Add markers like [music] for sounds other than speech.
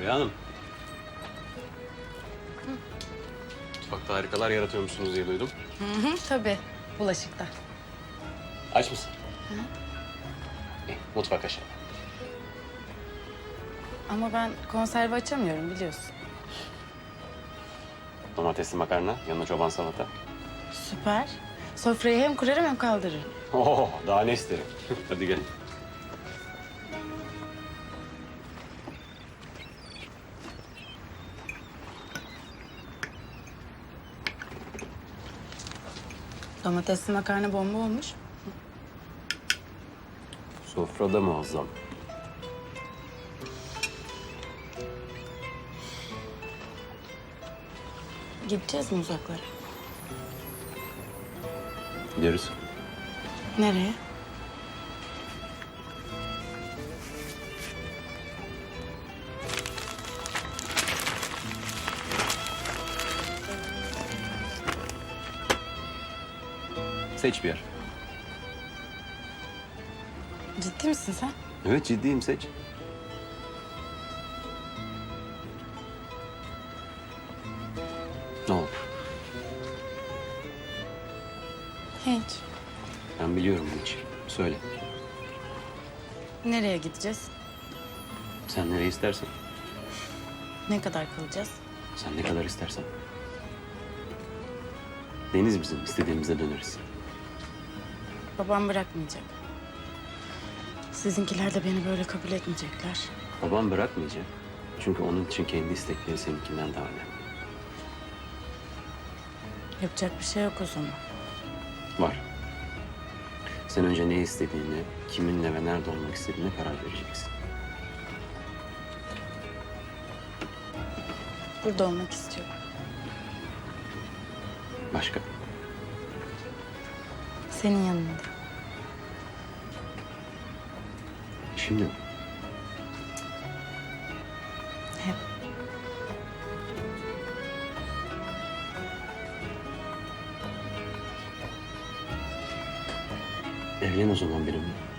Rüya Hanım. Mutfakta harikalar yaratıyormuşsunuz diye duydum. Hı hı, tabii. Bulaşıkta. Aç mısın? İyi, mutfak aşağı. Ama ben konserve açamıyorum biliyorsun. Domatesli makarna, yanına çoban salata. Süper. Sofrayı hem kurarım hem kaldırırım. Oo, daha ne isterim? [laughs] Hadi gelin. Domatesli makarna bomba olmuş. Sofrada muazzam. Gideceğiz mi uzaklara? Gideriz. Nereye? Seç bir yer. Ciddi misin sen? Evet ciddiyim seç. Ne oldu? Hiç. Ben biliyorum işi. Söyle. Nereye gideceğiz? Sen nereye istersen. Ne kadar kalacağız? Sen ne kadar istersen. Deniz bizim. istediğimizde döneriz. Babam bırakmayacak. Sizinkiler de beni böyle kabul etmeyecekler. Babam bırakmayacak. Çünkü onun için kendi istekleri seninkinden daha önemli. Yapacak bir şey yok o zaman. Var. Sen önce ne istediğini, kiminle ve nerede olmak istediğine karar vereceksin. Burada olmak istiyorum. Başka? Senin yanında. Şimdi mi? Hep. Evlen o zaman benimle.